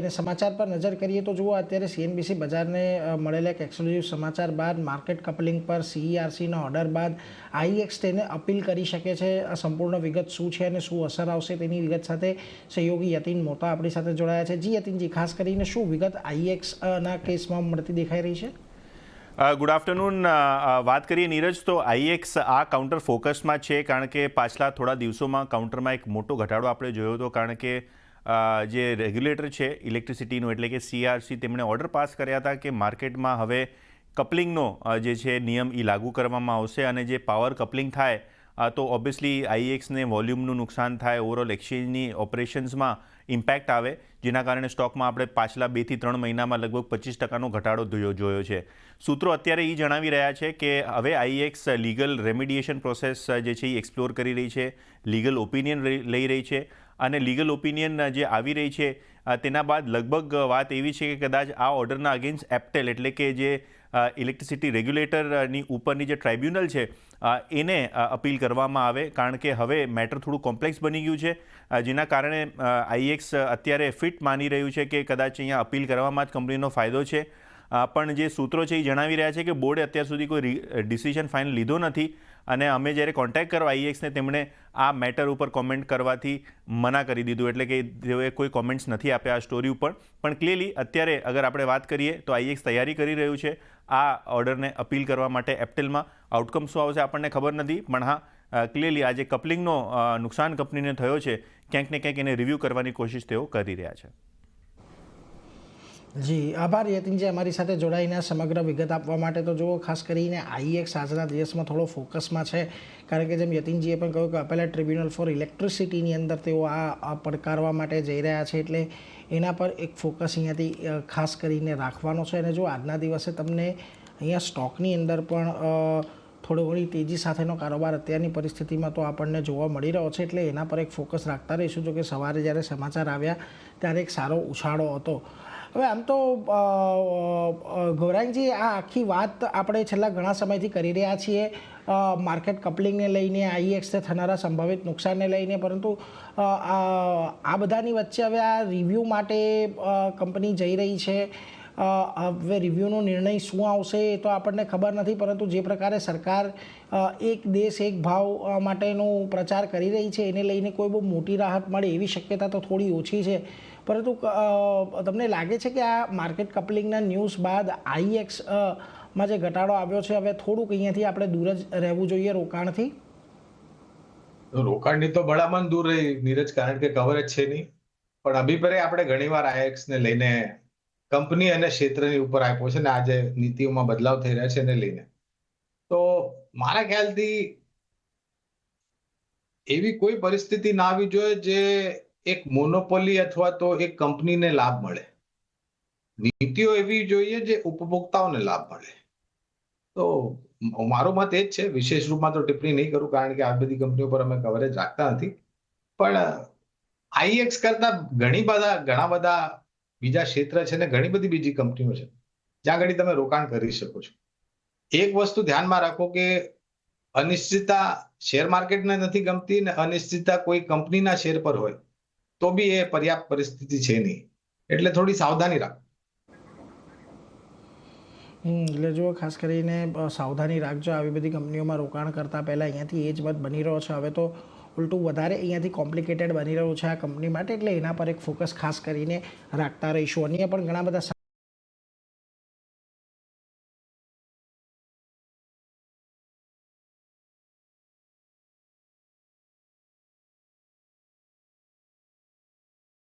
અને સમાચાર પર નજર કરીએ તો જુઓ, અત્યારે સીએનબીસી બજારને મળેલા એક એક્સક્લુઝિવ સમાચાર બાદ માર્કેટ કપલિંગ પર સીઈઆરસીના ઓર્ડર બાદ આઈએક્સ તેને અપીલ કરી શકે છે. આ સંપૂર્ણ વિગત શું છે અને શું અસર આવશે તેની વિગત સાથે સહયોગી યતીન મોતા આપણી સાથે જોડાયા છે. જી યતીનજી, ખાસ કરીને શું વિગત આઈએક્સના કેસમાં મળતી દેખાઈ રહી છે? ગુડ આફ્ટરનૂન વાત કરીએ નીરજ, તો આઈએક્સ આ કાઉન્ટર ફોકસમાં છે કારણ કે પાછલા થોડા દિવસોમાં કાઉન્ટરમાં એક મોટો ઘટાડો આપણે જોયો હતો કારણ કે જે રેગ્યુલેટર છે, ઇલેક્ટ્રિસિટીનું, એટલે કે સીઆરસી તેમણે ઓર્ડર પાસ કર્યા હતા કે માર્કેટમાં હવે કપલિંગનો જે છે, નિયમ એ લાગુ કરવામાં આવશે અને જે પાવર કપલિંગ થાય તો ઓબ્વિયસલી આઈએક્સને વોલ્યુમનું નુકસાન થાય ઓવરઓલ એક્સચેન્જની ઓપરેશન્સમાં ઇમ્પેક્ટ આવે, જેના કારણે સ્ટોકમાં આપણે પાછલા બેથી ત્રણ મહિનામાં લગભગ પચીસ ટકાનો ઘટાડો થયો, જોયો છે. સૂત્રો અત્યારે એ જણાવી રહ્યા છે કે હવે આઈએક્સ લીગલ રેમિડિએશન પ્રોસેસ જે છે એ એક્સપ્લોર કરી રહી છે લીગલ ઓપિનિયન લઈ રહી છે અને લીગલ ઓપિનિયન જે આવી રહી છે તેના બાદ લગભગ વાત એવી છે કે કદાચ આ ઓર્ડરના અગેન્સ્ટ એપ્ટેલ એટલે કે જે ઇલેક્ટ્રિસિટી રેગ્યુલેટરની ઉપરની જે ટ્રાઇબ્યુનલ છે એને અપીલ કરવામાં આવે. કારણ કે હવે મેટર થોડું કોમ્પ્લેક્સ બની ગયું છે જેના કારણે આઈએક્સ અત્યારે ફિટ માની રહ્યું છે કે કદાચ અહીંયા અપીલ કરવામાં જ કંપનીનો ફાયદો છે. પણ જે સૂત્રો છે એ જણાવી રહ્યા છે કે બોર્ડે અત્યાર સુધી કોઈ ડિસિઝન ફાઇનલ લીધો નથી અને અમે જ્યારે કોન્ટેક્ટ કરવા આઈએક્સને તેમણે આ મેટર ઉપર કોમેન્ટ કરવાથી મના કરી દીધું. એટલે કે તેઓએ કોઈ કોમેન્ટ્સ નથી આપ્યા આ સ્ટોરી ઉપર. પણ ક્લિયરલી અત્યારે અગર આપણે વાત કરીએ તો આઈએક્સ તૈયારી કરી રહ્યું છે આ ઓર્ડરને અપીલ કરવા માટે એપ્ટેલમાં આઉટકમ શું આવશે આપણને ખબર નથી. પણ હા ક્લિયરલી આ જે કપલિંગનો નુકસાન કંપનીને થયો છે. ક્યાંક ને ક્યાંક એને રિવ્યૂ કરવાની કોશિશ તેઓ કરી રહ્યા છે. જી, આભાર યતિનજી અમારી સાથે જોડાઈને સમગ્ર વિગત આપવા માટે. તો જુઓ, ખાસ કરીને આઈએક્સ આજના દિવસમાં થોડો ફોકસમાં છે. કારણ કે જેમ યતીનજીએ પણ કહ્યું કે અપેલા ટ્રિબ્યુનલ ફોર ઇલેક્ટ્રિસિટીની અંદર તેઓ આ પડકારવા માટે જઈ રહ્યા છે, એટલે એના પર એક ફોકસ અહીંયાથી ખાસ કરીને રાખવાનો છે. અને જો આજના દિવસે તમને અહીંયા સ્ટોકની અંદર પણ થોડો ઘણી તેજી સાથેનો કારોબાર અત્યારની પરિસ્થિતિમાં તો આપણને જોવા મળી રહ્યો છે, એટલે એના પર એક ફોકસ રાખતા રહીશું. જો કે સવારે જ્યારે સમાચાર આવ્યા ત્યારે એક સારો ઉછાળો હતો. હવે આમ તો ગૌરાંગજી, આ આખી વાત આપણે છેલ્લા ઘણા સમયથી કરી રહ્યા છીએ. માર્કેટ કપલિંગને લઈને આઈએક્સને થનારા સંભવિત નુકસાનને લઈને, પરંતુ આ બધાની વચ્ચે હવે આ રિવ્યૂ માટે કંપની જઈ રહી છે. હવે રિવ્યૂનો નિર્ણય શું આવશે એ તો આપણને ખબર નથી, પરંતુ જે પ્રકારે સરકાર એક દેશ, એક ભાવ માટેનો પ્રચાર કરી રહી છે, એને લઈને કોઈ બહુ મોટી રાહત મળે એવી શક્યતા તો થોડી ઓછી છે. પરંતુ તમને લાગે છે કે આ માર્કેટ કપલિંગના ન્યૂઝ બાદ આઈએક્સમાં જે ઘટાડો આવ્યો છે, હવે થોડુંક અહીંયાથી આપણે દૂર જ રહેવું જોઈએ રોકાણથી? રોકાણની તો ભલામણ દૂર રહી નીરજ, કારણ કે કવરેજ છે નહીં. પણ અભિપ્રાય આપણે ઘણીવાર આઈએક્સ ને લઈને કંપની અને ક્ષેત્રની ઉપર આપ્યો છે ને આજે નીતિઓમાં બદલાવ થઈ રહ્યા છે એને લઈને. તો મારા ખ્યાલથી એવી કોઈ પરિસ્થિતિ ના આવી જોઈએ જે એક મોનોપોલી અથવા તો એક કંપનીને લાભ મળે. નીતિઓ એવી જોઈએ જે ઉપભોક્તાઓને લાભ મળે. તો મારો મત એ જ છે, વિશેષ રૂપમાં તો ટિપ્પણી નહીં કરું કારણ કે આ બધી કંપનીઓ પર અમે કવરેજ રાખતા નથી. પણ આઈએક્સ કરતા ઘણી બધા, ઘણા બધા બીજા ક્ષેત્ર છે ને ઘણી બધી બીજી કંપનીઓ છે. જ્યાં ઘડી તમે રોકાણ કરી શકો છો. એક વસ્તુ ધ્યાનમાં રાખો કે અનિશ્ચિતતા શેર માર્કેટને નથી ગમતી ને અનિશ્ચિતતા કોઈ કંપનીના શેર પર હોય, તો બી એ પર્યાપ્ત પરિસ્થિતિ છે નહીં. એટલે થોડી સાવધાની રાખો. એટલે જુઓ, ખાસ કરીને સાવધાની રાખજો. આવી બધી કંપનીઓમાં રોકાણ કરતાં પહેલાં અહીંયાથી એ જ મત બની રહ્યો છે. હવે તો ઉલટું વધારે અહીંયાથી કોમ્પ્લિકેટેડ બની રહ્યું છે આ કંપની માટે, એટલે એના પર એક ફોકસ ખાસ કરીને રાખતા રહીશું. અન્ય પણ ઘણા બધા